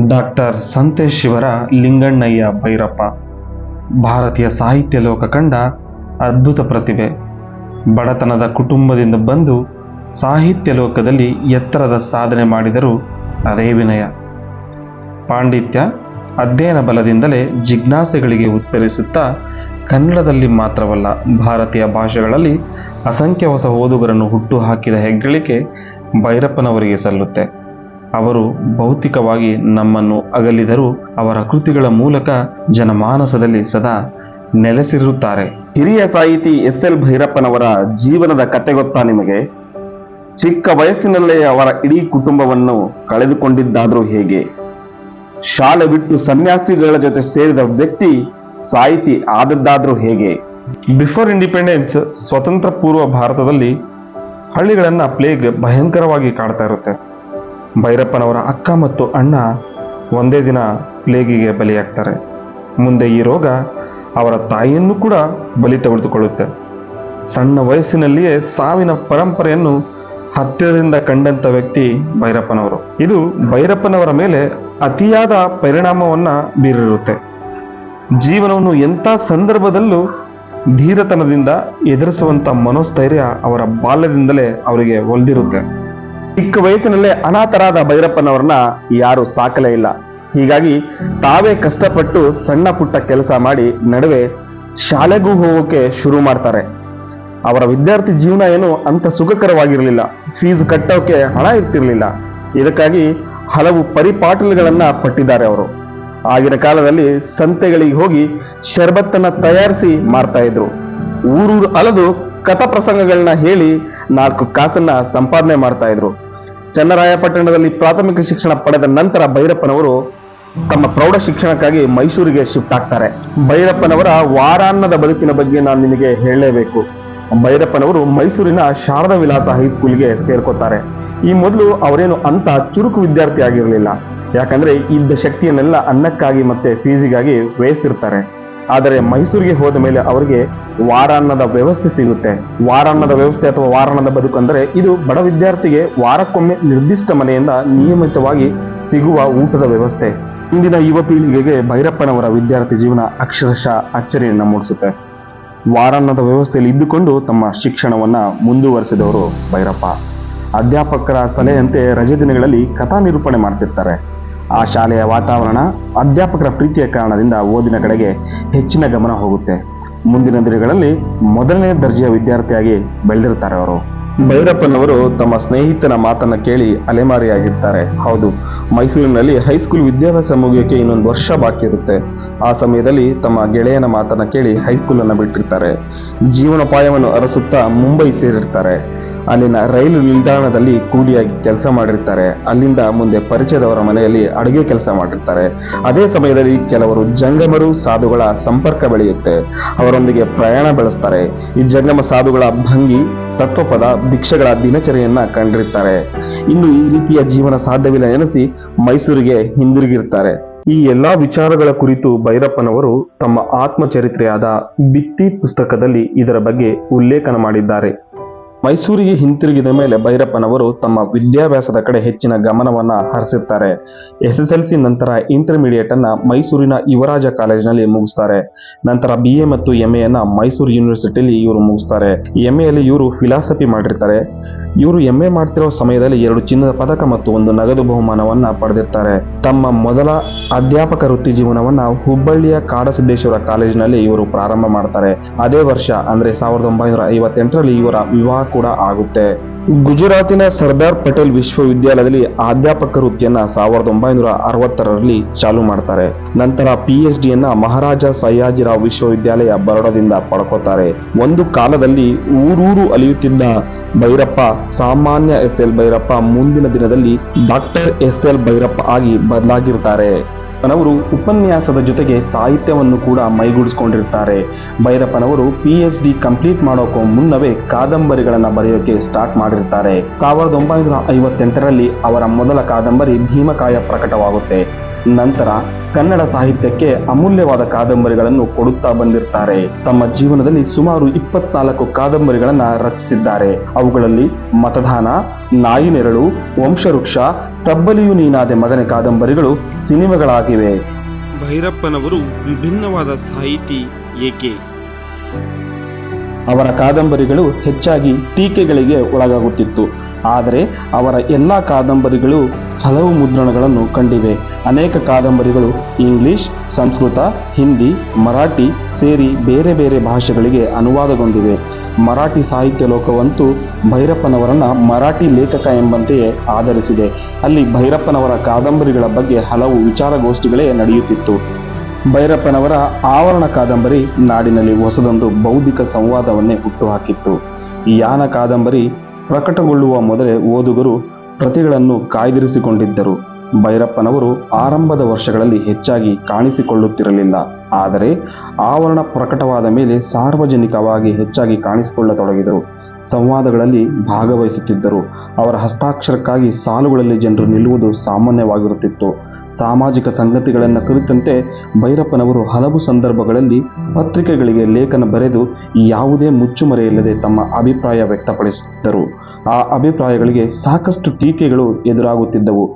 Doctor Santhesh ಶಿವರ ಲಿಂಗಣ್ಣಯ್ಯ Bhyrappa. ಭಾರತೀಯ ಸಾಹಿತ್ಯ ಲೋಕ ಕಂಡ ಅದ್ಭುತ ಪ್ರತಿಭೆ. ಬಡತನದ ಕುಟುಂಬದಿಂದ ಬಂದು ಸಾಹಿತ್ಯ ಲೋಕದಲ್ಲಿ ಎತ್ತರದ ಸಾಧನೆ ಮಾಡಿದರು ಅದೇ ವಿನಯ. ಪಾಂಡಿತ್ಯ ಅಧ್ಯಯನ ಬಲದಿಂದಲೇ ಜಿಜ್ಞಾಸೆಗಳಿಗೆ ಉತ್ತರಿಸುತ್ತಾ ಕನ್ನಡದಲ್ಲಿ ಮಾತ್ರವಲ್ಲ ಭಾರತೀಯ ಭಾಷೆಗಳಲ್ಲಿ ಅಸಂಖ್ಯ ಹೊಸ ಓದುಗರನ್ನು ಹುಟ್ಟುಹಾಕಿದ ಹೆಗ್ಗಳಿಕೆ ಭೈರಪ್ಪನವರಿಗೆ ಸಲ್ಲುತ್ತೆ. ಅವರು ಭೌತಿಕವಾಗಿ ನಮ್ಮನ್ನು ಅಗಲಿದರೂ ಅವರ ಕೃತಿಗಳ ಮೂಲಕ ಜನಮಾನಸದಲ್ಲಿ ಸದಾ ನೆಲೆಸಿರುತ್ತಾರೆ. ಹಿರಿಯ ಸಾಹಿತಿ ಎಸ್ ಎಲ್ ಭೈರಪ್ಪನವರ ಜೀವನದ ಕತೆ ಗೊತ್ತಾ ನಿಮಗೆ? ಚಿಕ್ಕ ವಯಸ್ಸಿನಲ್ಲೇ ಅವರ ಇಡೀ ಕುಟುಂಬವನ್ನು ಕಳೆದುಕೊಂಡಿದ್ದಾದರೂ ಹೇಗೆ? ಶಾಲೆ ಬಿಟ್ಟು ಸನ್ಯಾಸಿಗಳ ಜೊತೆ ಸೇರಿದ ವ್ಯಕ್ತಿ ಸಾಹಿತಿ ಆದದ್ದಾದರೂ ಹೇಗೆ? ಬಿಫೋರ್ ಇಂಡಿಪೆಂಡೆನ್ಸ್ ಸ್ವತಂತ್ರ ಪೂರ್ವ ಭಾರತದಲ್ಲಿ ಹಳ್ಳಿಗಳನ್ನು ಪ್ಲೇಗ್ ಭಯಂಕರವಾಗಿ ಕಾಡ್ತಾ ಇರುತ್ತೆ. ಭೈರಪ್ಪನವರ ಅಕ್ಕ ಮತ್ತು ಅಣ್ಣ ಒಂದೇ ದಿನ ಪ್ಲೇಗಿಗೆ ಬಲಿಯಾಗ್ತಾರೆ. ಮುಂದೆ ಈ ರೋಗ ಅವರ ತಾಯಿಯನ್ನು ಕೂಡ ಬಲಿ ತೆಗೆದುಕೊಳ್ಳುತ್ತೆ. ಸಣ್ಣ ವಯಸ್ಸಿನಲ್ಲಿಯೇ ಸಾವಿನ ಪರಂಪರೆಯನ್ನು ಹತ್ತಿರದಿಂದ ಕಂಡಂತ ವ್ಯಕ್ತಿ ಭೈರಪ್ಪನವರು. ಇದು ಭೈರಪ್ಪನವರ ಮೇಲೆ ಅತಿಯಾದ ಪರಿಣಾಮವನ್ನ ಬೀರಿರುತ್ತೆ. ಜೀವನವನ್ನು ಎಂಥ ಸಂದರ್ಭದಲ್ಲೂ ಧೀರತನದಿಂದ ಎದುರಿಸುವಂತ ಮನೋಸ್ಥೈರ್ಯ ಅವರ ಬಾಲ್ಯದಿಂದಲೇ ಅವರಿಗೆ ಒಲ್ದಿರುತ್ತೆ. ಚಿಕ್ಕ ವಯಸ್ಸಿನಲ್ಲೇ ಅನಾಥರಾದ ಭೈರಪ್ಪನವರನ್ನ ಯಾರು ಸಾಕಲೇ ಇಲ್ಲ. ಹೀಗಾಗಿ ತಾವೇ ಕಷ್ಟಪಟ್ಟು ಸಣ್ಣ ಪುಟ್ಟ ಕೆಲಸ ಮಾಡಿ ನಡುವೆ ಶಾಲೆಗೂ ಹೋಗೋಕೆ ಶುರು ಮಾಡ್ತಾರೆ. ಅವರ ವಿದ್ಯಾರ್ಥಿ ಜೀವನ ಏನು ಅಂತ ಸುಖಕರವಾಗಿರಲಿಲ್ಲ. ಫೀಸ್ ಕಟ್ಟೋಕೆ ಹಣ ಇರ್ತಿರ್ಲಿಲ್ಲ. ಇದಕ್ಕಾಗಿ ಹಲವು ಪರಿಪಾಟಲ್ಗಳನ್ನ ಪಟ್ಟಿದ್ದಾರೆ ಅವರು. ಆಗಿನ ಕಾಲದಲ್ಲಿ ಸಂತೆಗಳಿಗೆ ಹೋಗಿ ಶರ್ಬತ್ತನ್ನ ತಯಾರಿಸಿ ಮಾರ್ತಾ ಇದ್ರು. ಊರೂರು ಅಲದು ಕಥಾ ಪ್ರಸಂಗಗಳನ್ನ ಹೇಳಿ ನಾಲ್ಕು ಕಾಸನ್ನ ಸಂಪಾದನೆ ಮಾಡ್ತಾ ಇದ್ರು. ಚನ್ನರಾಯಪಟ್ಟಣದಲ್ಲಿ ಪ್ರಾಥಮಿಕ ಶಿಕ್ಷಣ ಪಡೆದ ನಂತರ ಭೈರಪ್ಪನವರು ತಮ್ಮ ಪ್ರೌಢ ಶಿಕ್ಷಣಕ್ಕಾಗಿ ಮೈಸೂರಿಗೆ ಶಿಫ್ಟ್ ಆಗ್ತಾರೆ. ಭೈರಪ್ಪನವರ ವಾರಾನ್ನದ ಬದುಕಿನ ಬಗ್ಗೆ ನಾನು ನಿಮಗೆ ಹೇಳಲೇಬೇಕು. ಭೈರಪ್ಪನವರು ಮೈಸೂರಿನ ಶಾರದಾ ವಿಲಾಸ ಹೈಸ್ಕೂಲ್ಗೆ ಸೇರ್ಕೋತಾರೆ. ಈ ಮೊದಲು ಅವರೇನು ಅಂತ ಚುರುಕು ವಿದ್ಯಾರ್ಥಿ ಆಗಿರಲಿಲ್ಲ. ಯಾಕಂದ್ರೆ ಇದ್ದ ಶಕ್ತಿಯನ್ನೆಲ್ಲ ಅನ್ನಕ್ಕಾಗಿ ಮತ್ತೆ ಫೀಸಿಗಾಗಿ ವ್ಯಯಿಸ್ತಿರ್ತಾರೆ. ಆದರೆ ಮೈಸೂರಿಗೆ ಹೋದ ಮೇಲೆ ಅವರಿಗೆ ವಾರಾನ್ನದ ವ್ಯವಸ್ಥೆ ಸಿಗುತ್ತೆ. ವಾರಾನ್ನದ ವ್ಯವಸ್ಥೆ ಅಥವಾ ವಾರಾನ್ನದ ಬದುಕು ಅಂದರೆ ಇದು ಬಡ ವಿದ್ಯಾರ್ಥಿಗೆ ವಾರಕ್ಕೊಮ್ಮೆ ನಿರ್ದಿಷ್ಟ ಮನೆಯಿಂದ ನಿಯಮಿತವಾಗಿ ಸಿಗುವ ಊಟದ ವ್ಯವಸ್ಥೆ. ಇಂದಿನ ಯುವ ಪೀಳಿಗೆಗೆ ಭೈರಪ್ಪನವರ ವಿದ್ಯಾರ್ಥಿ ಜೀವನ ಅಕ್ಷರಶಃ ಅಚ್ಚರಿಯನ್ನು ಮೂಡಿಸುತ್ತೆ. ವಾರಾನ್ನದ ವ್ಯವಸ್ಥೆಯಲ್ಲಿ ಇದ್ದುಕೊಂಡು ತಮ್ಮ ಶಿಕ್ಷಣವನ್ನು ಮುಂದುವರಿಸಿದವರು ಭೈರಪ್ಪ. ಅಧ್ಯಾಪಕರ ಸಲಹೆಯಂತೆ ರಜೆ ದಿನಗಳಲ್ಲಿ ಕಥಾ ನಿರೂಪಣೆ ಮಾಡ್ತಿರ್ತಾರೆ. ಆ ಶಾಲೆಯ ವಾತಾವರಣ ಅಧ್ಯಾಪಕರ ಪ್ರೀತಿಯ ಕಾರಣದಿಂದ ಓದಿನ ಕಡೆಗೆ ಹೆಚ್ಚಿನ ಗಮನ ಹೋಗುತ್ತೆ. ಮುಂದಿನ ದಿನಗಳಲ್ಲಿ ಮೊದಲನೇ ದರ್ಜೆಯ ವಿದ್ಯಾರ್ಥಿಯಾಗಿ ಬೆಳೆದಿರ್ತಾರೆ ಅವರು. ಭೈರಪ್ಪನವರು ತಮ್ಮ ಸ್ನೇಹಿತನ ಮಾತನ್ನ ಕೇಳಿ ಅಲೆಮಾರಿಯಾಗಿರ್ತಾರೆ. ಹೌದು, ಮೈಸೂರಿನಲ್ಲಿ ಹೈಸ್ಕೂಲ್ ವಿದ್ಯಾಭ್ಯಾಸ ಮುಗಿಯೋಕೆ ಇನ್ನೊಂದು ವರ್ಷ ಬಾಕಿ ಇರುತ್ತೆ. ಆ ಸಮಯದಲ್ಲಿ ತಮ್ಮ ಗೆಳೆಯನ ಮಾತನ್ನ ಕೇಳಿ ಹೈಸ್ಕೂಲನ್ನು ಬಿಟ್ಟಿರ್ತಾರೆ. ಜೀವನೋಪಾಯವನ್ನು ಅರಸುತ್ತಾ ಮುಂಬೈ ಸೇರಿರ್ತಾರೆ. ಅಲ್ಲಿನ ರೈಲು ನಿಲ್ದಾಣದಲ್ಲಿ ಕೂಲಿಯಾಗಿ ಕೆಲಸ ಮಾಡಿರ್ತಾರೆ. ಅಲ್ಲಿಂದ ಮುಂದೆ ಪರಿಚಯದವರ ಮನೆಯಲ್ಲಿ ಅಡುಗೆ ಕೆಲಸ ಮಾಡಿರ್ತಾರೆ. ಅದೇ ಸಮಯದಲ್ಲಿ ಕೆಲವರು ಜಂಗಮರು ಸಾಧುಗಳ ಸಂಪರ್ಕ ಬೆಳೆಯುತ್ತೆ. ಅವರೊಂದಿಗೆ ಪ್ರಯಾಣ ಬೆಳೆಸ್ತಾರೆ. ಈ ಜಂಗಮ ಸಾಧುಗಳ ಭಂಗಿ, ತತ್ವಪದ, ಭಿಕ್ಷೆಗಳ ದಿನಚರಿಯನ್ನ ಕಂಡಿರ್ತಾರೆ. ಇನ್ನು ಈ ರೀತಿಯ ಜೀವನ ಸಾಧ್ಯವಿಲ್ಲ ಎನಿಸಿ ಮೈಸೂರಿಗೆ ಹಿಂದಿರುಗಿರ್ತಾರೆ. ಈ ಎಲ್ಲಾ ವಿಚಾರಗಳ ಕುರಿತು ಭೈರಪ್ಪನವರು ತಮ್ಮ ಆತ್ಮಚರಿತ್ರೆಯಾದ ಬಿತ್ತಿ ಪುಸ್ತಕದಲ್ಲಿ ಇದರ ಬಗ್ಗೆ ಉಲ್ಲೇಖನ ಮಾಡಿದ್ದಾರೆ. ಮೈಸೂರಿಗೆ ಹಿಂತಿರುಗಿದ ಮೇಲೆ ಭೈರಪ್ಪನವರು ತಮ್ಮ ವಿದ್ಯಾಭ್ಯಾಸದ ಕಡೆ ಹೆಚ್ಚಿನ ಗಮನವನ್ನ ಹರಿಸಿರ್ತಾರೆ. ಎಸ್ ಎಸ್ ಎಲ್ ನಂತರ ಇಂಟರ್ಮೀಡಿಯೇಟ್ ಅನ್ನ ಮೈಸೂರಿನ ಯುವರಾಜ ಕಾಲೇಜಿನಲ್ಲಿ ಮುಗಿಸ್ತಾರೆ. ನಂತರ ಬಿ ಎ ಮತ್ತು ಎಂ ಅನ್ನ ಮೈಸೂರು ಯೂನಿವರ್ಸಿಟಿಯಲ್ಲಿ ಇವರು ಮುಗಿಸ್ತಾರೆ. ಎಂ ಎಲ್ಲಿ ಇವರು ಫಿಲಾಸಫಿ ಮಾಡಿರ್ತಾರೆ. ಇವರು ಎಂಎ ಮಾಡ್ತಿರೋ ಸಮಯದಲ್ಲಿ ಎರಡು ಚಿನ್ನದ ಪದಕ ಮತ್ತು ಒಂದು ನಗದು ಬಹುಮಾನವನ್ನ ಪಡೆದಿರ್ತಾರೆ. ತಮ್ಮ ಮೊದಲ ಅಧ್ಯಾಪಕ ವೃತ್ತಿ ಜೀವನವನ್ನ ಹುಬ್ಬಳ್ಳಿಯ ಕಾಡಸಿದ್ದೇಶ್ವರ ಕಾಲೇಜಿನಲ್ಲಿ ಇವರು ಪ್ರಾರಂಭ ಮಾಡ್ತಾರೆ. ಅದೇ ವರ್ಷ, ಅಂದ್ರೆ ಸಾವಿರದ ಒಂಬೈನೂರ ಐವತ್ತೆಂಟರಲ್ಲಿ ಇವರ ವಿವಾಹ ಕೂಡ ಆಗುತ್ತೆ. ಗುಜರಾತಿನ ಸರ್ದಾರ್ ಪಟೇಲ್ ವಿಶ್ವವಿದ್ಯಾಲಯದಲ್ಲಿ ಅಧ್ಯಾಪಕ ವೃತ್ತಿಯನ್ನ ಸಾವಿರದ ಒಂಬೈನೂರ ಅರವತ್ತರಲ್ಲಿ ಚಾಲು ಮಾಡ್ತಾರೆ. ನಂತರ ಪಿ ಎಚ್ ಡಿಯನ್ನ ಮಹಾರಾಜ ಸಯ್ಯಾಜಿರಾವ್ ವಿಶ್ವವಿದ್ಯಾಲಯ ಬರೋಡದಿಂದ ಪಡ್ಕೋತಾರೆ. ಒಂದು ಕಾಲದಲ್ಲಿ ಊರೂರು ಅಲಿಯುತ್ತಿದ್ದ ಭೈರಪ್ಪ, ಸಾಮಾನ್ಯ ಎಸ್ ಎಲ್ ಭೈರಪ್ಪ ಮುಂದಿನ ದಿನದಲ್ಲಿ ಡಾಕ್ಟರ್ ಎಸ್ ಎಲ್ ಭೈರಪ್ಪ ಆಗಿ ಬದಲಾಗಿರ್ತಾರೆ. ಭೈರಪ್ಪನವರು ಉಪನ್ಯಾಸದ ಜೊತೆಗೆ ಸಾಹಿತ್ಯವನ್ನು ಕೂಡ ಮೈಗೂಡಿಸ್ಕೊಂಡಿರ್ತಾರೆ. ಭೈರಪ್ಪನವರು ಪಿ ಡಿ ಕಂಪ್ಲೀಟ್ ಮಾಡೋಕ್ಕೂ ಮುನ್ನವೇ ಕಾದಂಬರಿಗಳನ್ನ ಬರೆಯೋಕೆ ಸ್ಟಾರ್ಟ್ ಮಾಡಿರ್ತಾರೆ. ಸಾವಿರದ ಒಂಬೈನೂರ ಐವತ್ತೆಂಟರಲ್ಲಿ ಅವರ ಮೊದಲ ಕಾದಂಬರಿ ಭೀಮಕಾಯ ಪ್ರಕಟವಾಗುತ್ತೆ. ನಂತರ ಕನ್ನಡ ಸಾಹಿತ್ಯಕ್ಕೆ ಅಮೂಲ್ಯವಾದ ಕಾದಂಬರಿಗಳನ್ನು ಕೊಡುತ್ತಾ ಬಂದಿರ್ತಾರೆ. ತಮ್ಮ ಜೀವನದಲ್ಲಿ ಸುಮಾರು ಇಪ್ಪತ್ನಾಲ್ಕು ಕಾದಂಬರಿಗಳನ್ನ ರಚಿಸಿದ್ದಾರೆ. ಅವುಗಳಲ್ಲಿ ಮತದಾನ ನಾಯಿ ನೆರಳು ವಂಶವೃಕ್ಷ ತಬ್ಬಲಿಯು ನೀನಾದೆ ಮಗನೆ ಕಾದಂಬರಿಗಳು ಸಿನಿಮಾಗಳಾಗಿವೆ. ಭೈರಪ್ಪನವರು ವಿಭಿನ್ನವಾದ ಸಾಹಿತಿ ಏಕೆ? ಅವರ ಕಾದಂಬರಿಗಳು ಹೆಚ್ಚಾಗಿ ಟೀಕೆಗಳಿಗೆ ಒಳಗಾಗುತ್ತಿತ್ತು. ಆದರೆ ಅವರ ಎಲ್ಲ ಕಾದಂಬರಿಗಳು ಹಲವು ಮುದ್ರಣಗಳನ್ನು ಕಂಡಿವೆ. ಅನೇಕ ಕಾದಂಬರಿಗಳು ಇಂಗ್ಲಿಷ್, ಸಂಸ್ಕೃತ, ಹಿಂದಿ, ಮರಾಠಿ ಸೇರಿ ಬೇರೆ ಬೇರೆ ಭಾಷೆಗಳಿಗೆ ಅನುವಾದಗೊಂಡಿವೆ. ಮರಾಠಿ ಸಾಹಿತ್ಯ ಲೋಕವಂತೂ ಭೈರಪ್ಪನವರನ್ನು ಮರಾಠಿ ಲೇಖಕ ಎಂಬಂತೆಯೇ ಆಧರಿಸಿದೆ. ಅಲ್ಲಿ ಭೈರಪ್ಪನವರ ಕಾದಂಬರಿಗಳ ಬಗ್ಗೆ ಹಲವು ವಿಚಾರಗೋಷ್ಠಿಗಳೇ ನಡೆಯುತ್ತಿತ್ತು. ಭೈರಪ್ಪನವರ ಆವರಣ ಕಾದಂಬರಿ ನಾಡಿನಲ್ಲಿ ಹೊಸದೊಂದು ಬೌದ್ಧಿಕ ಸಂವಾದವನ್ನೇ ಹುಟ್ಟುಹಾಕಿತ್ತು. ಯಾನ ಕಾದಂಬರಿ ಪ್ರಕಟಗೊಳ್ಳುವ ಮೊದಲೇ ಓದುಗರು ಪ್ರತಿಗಳನ್ನು ಕಾಯ್ದಿರಿಸಿಕೊಂಡಿದ್ದರು. ಭೈರಪ್ಪನವರು ಆರಂಭದ ವರ್ಷಗಳಲ್ಲಿ ಹೆಚ್ಚಾಗಿ ಕಾಣಿಸಿಕೊಳ್ಳುತ್ತಿರಲಿಲ್ಲ. ಆದರೆ ಆವರಣ ಪ್ರಕಟವಾದ ಮೇಲೆ ಸಾರ್ವಜನಿಕವಾಗಿ ಹೆಚ್ಚಾಗಿ ಕಾಣಿಸಿಕೊಳ್ಳತೊಡಗಿದರು. ಸಂವಾದಗಳಲ್ಲಿ ಭಾಗವಹಿಸುತ್ತಿದ್ದರು. ಅವರ ಹಸ್ತಾಕ್ಷರಕ್ಕಾಗಿ ಸಾಲುಗಳಲ್ಲಿ ಜನರು ನಿಲ್ಲುವುದು ಸಾಮಾನ್ಯವಾಗಿರುತ್ತಿತ್ತು. ಸಾಮಾಜಿಕ ಸಂಗತಿಗಳನ್ನು ಕುರಿತಂತೆ ಭೈರಪ್ಪನವರು ಹಲವು ಸಂದರ್ಭಗಳಲ್ಲಿ ಪತ್ರಿಕೆಗಳಿಗೆ ಲೇಖನ ಬರೆದು ಯಾವುದೇ ಮುಚ್ಚುಮರೆಯಿಲ್ಲದೆ ತಮ್ಮ ಅಭಿಪ್ರಾಯ ವ್ಯಕ್ತಪಡಿಸಿದ್ದರು. ಆ ಅಭಿಪ್ರಾಯಗಳಿಗೆ ಸಾಕಷ್ಟು ಟೀಕೆಗಳು ಎದುರಾಗುತ್ತಿದ್ದವು.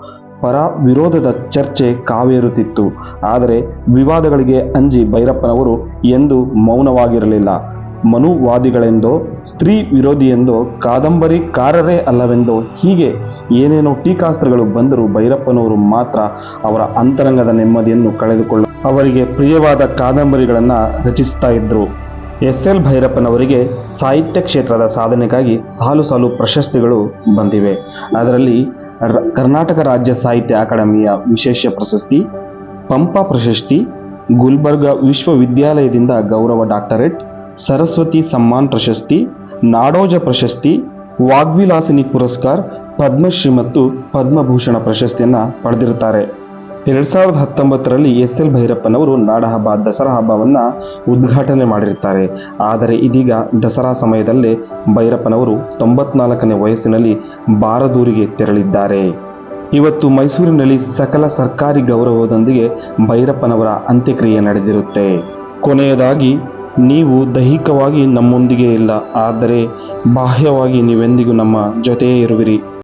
ಪರ ವಿರೋಧದ ಚರ್ಚೆ ಕಾವೇರುತ್ತಿತ್ತು. ಆದರೆ ವಿವಾದಗಳಿಗೆ ಅಂಜಿ ಭೈರಪ್ಪನವರು ಎಂದೂ ಮೌನವಾಗಿರಲಿಲ್ಲ. ಮನುವಾದಿಗಳೆಂದೋ, ಸ್ತ್ರೀ ವಿರೋಧಿಯೆಂದೋ, ಕಾದಂಬರಿಕಾರರೇ ಅಲ್ಲವೆಂದೋ ಹೀಗೆ ಏನೇನೋ ಟೀಕಾಸ್ತ್ರಗಳು ಬಂದರೂ ಭೈರಪ್ಪನವರು ಮಾತ್ರ ಅವರ ಅಂತರಂಗದ ನೆಮ್ಮದಿಯನ್ನು ಕಳೆದುಕೊಳ್ಳ ಅವರಿಗೆ ಪ್ರಿಯವಾದ ಕಾದಂಬರಿಗಳನ್ನು ರಚಿಸ್ತಾ ಇದ್ದರು ಎಸ್ ಎಲ್ ಭೈರಪ್ಪನವರಿಗೆ ಸಾಹಿತ್ಯ ಕ್ಷೇತ್ರದ ಸಾಧನೆಗಾಗಿ ಸಾಲು ಸಾಲು ಪ್ರಶಸ್ತಿಗಳು ಬಂದಿವೆ. ಅದರಲ್ಲಿ ಕರ್ನಾಟಕ ರಾಜ್ಯ ಸಾಹಿತ್ಯ ಅಕಾಡೆಮಿಯ ವಿಶೇಷ ಪ್ರಶಸ್ತಿ, ಪಂಪ ಪ್ರಶಸ್ತಿ, ಗುಲ್ಬರ್ಗ ವಿಶ್ವವಿದ್ಯಾಲಯದಿಂದ ಗೌರವ ಡಾಕ್ಟರೇಟ್, ಸರಸ್ವತಿ ಸಮ್ಮಾನ್ ಪ್ರಶಸ್ತಿ, ನಾಡೋಜ ಪ್ರಶಸ್ತಿ, ವಾಗ್ವಿಲಾಸಿನಿ ಪುರಸ್ಕಾರ ಪದ್ಮಶ್ರೀ ಮತ್ತು ಪದ್ಮಭೂಷಣ ಪ್ರಶಸ್ತಿಯನ್ನು ಪಡೆದಿರುತ್ತಾರೆ. ಎರಡ್ ಸಾವಿರದ ಹತ್ತೊಂಬತ್ತರಲ್ಲಿ ಎಸ್ ಎಲ್ ಭೈರಪ್ಪನವರು ನಾಡಹಬ್ಬ ದಸರಾ ಹಬ್ಬವನ್ನು ಉದ್ಘಾಟನೆ ಮಾಡಿರುತ್ತಾರೆ. ಆದರೆ ಇದೀಗ ದಸರಾ ಸಮಯದಲ್ಲೇ ಭೈರಪ್ಪನವರು ತೊಂಬತ್ನಾಲ್ಕನೇ ವಯಸ್ಸಿನಲ್ಲಿ ಬಾರದೂರಿಗೆ ತೆರಳಿದ್ದಾರೆ. ಇವತ್ತು ಮೈಸೂರಿನಲ್ಲಿ ಸಕಲ ಸರ್ಕಾರಿ ಗೌರವದೊಂದಿಗೆ ಭೈರಪ್ಪನವರ ಅಂತ್ಯಕ್ರಿಯೆ ನಡೆದಿರುತ್ತೆ. ಕೊನೆಯದಾಗಿ, ನೀವು ದೈಹಿಕವಾಗಿ ನಮ್ಮೊಂದಿಗೆ ಇಲ್ಲ, ಆದರೆ ಬಾಹ್ಯವಾಗಿ ನೀವೆಂದಿಗೂ ನಮ್ಮ ಜೊತೆಯೇ ಇರುವಿರಿ.